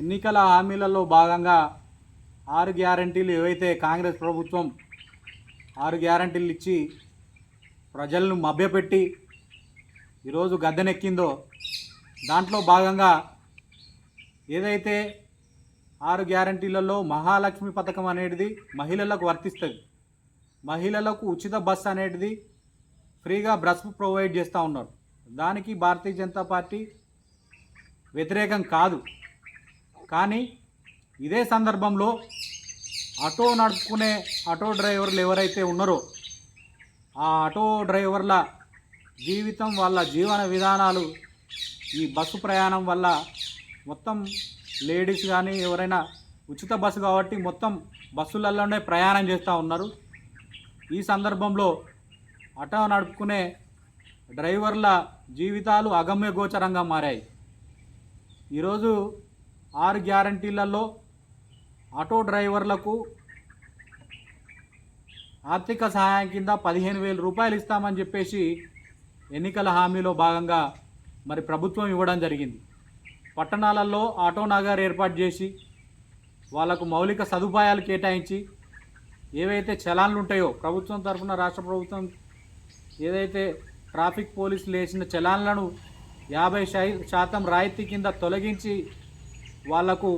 ఎన్నికల హామీలలో భాగంగా ఆరు గ్యారంటీలు ఏవైతే కాంగ్రెస్ ప్రభుత్వం ఆరు గ్యారంటీలు ఇచ్చి ప్రజలను మభ్యపెట్టి ఈరోజు గద్దెనెక్కిందో దాంట్లో భాగంగా ఏదైతే ఆరు గ్యారంటీలలో మహాలక్ష్మి పథకం అనేది మహిళలకు వర్తిస్తుంది. మహిళలకు ఉచిత బస్ అనేది ఫ్రీగా బస్ ప్రొవైడ్ చేస్తూ ఉన్నారు. దానికి భారతీయ జనతా పార్టీ వ్యతిరేకం కాదు. కానీ ఇదే సందర్భంలో ఆటో నడుపుకునే ఆటో డ్రైవర్లు ఎవరైతే ఉన్నారో ఆ ఆటో డ్రైవర్ల జీవితం వాళ్ళ జీవన విధానాలు ఈ బస్సు ప్రయాణం వల్ల మొత్తం లేడీస్ కానీ ఎవరైనా ఉచిత బస్సు కాబట్టి మొత్తం బస్సులలోనే ప్రయాణం చేస్తూ ఉన్నారు. ఈ సందర్భంలో ఆటో నడుపుకునే డ్రైవర్ల జీవితాలు అగమ్య గోచరంగా మారాయి. ఈరోజు ఆరు గ్యారంటీలలో ఆటో డ్రైవర్లకు ఆర్థిక సహాయం కింద పదిహేను వేల రూపాయలు ఇస్తామని చెప్పేసి ఎన్నికల హామీలో భాగంగా మరి ప్రభుత్వం ఇవ్వడం జరిగింది. పట్టణాలలో ఆటో నగర్ ఏర్పాటు చేసి వాళ్ళకు మౌలిక సదుపాయాలు కేటాయించి ఏవైతే చలాన్లు ఉంటాయో ప్రభుత్వం తరఫున రాష్ట్ర ప్రభుత్వం ఏదైతే ట్రాఫిక్ పోలీసులు వేసిన చలాన్లను యాభై శాతం రాయితీ కింద తొలగించి వాళ్ళకు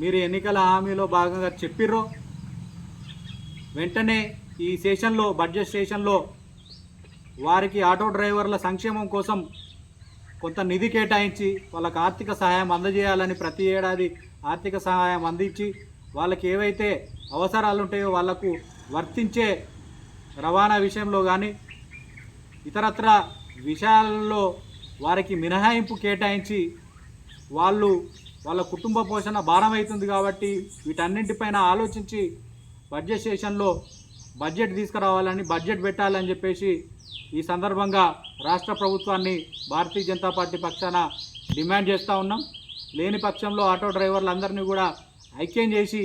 మీరు ఎన్నికల హామీలో భాగంగా చెప్పిర్రో? వెంటనే ఈ సెషన్లో బడ్జెట్ సెషన్లో వారికి ఆటో డ్రైవర్ల సంక్షేమం కోసం కొంత నిధి కేటాయించి వాళ్ళకి ఆర్థిక సహాయం అందజేయాలని ప్రతి ఏడాది ఆర్థిక సహాయం అందించి వాళ్ళకి ఏవైతే అవసరాలు ఉంటాయో వాళ్ళకు వర్తించే రవాణా విషయంలో కానీ ఇతరత్ర విషయాలలో వారికి మినహాయింపు కేటాయించి వాళ్ళు వాళ్ళ కుటుంబ పోషణ భారం అవుతుంది కాబట్టి వీటన్నింటిపైన ఆలోచించి బడ్జెట్ సెషన్లో బడ్జెట్ తీసుకురావాలని బడ్జెట్ పెట్టాలని చెప్పేసి ఈ సందర్భంగా రాష్ట్ర ప్రభుత్వాన్ని భారతీయ జనతా పార్టీ పక్షాన డిమాండ్ చేస్తూ ఉన్నాం. లేని పక్షంలో ఆటో డ్రైవర్లందరినీ కూడా ఐక్యం చేసి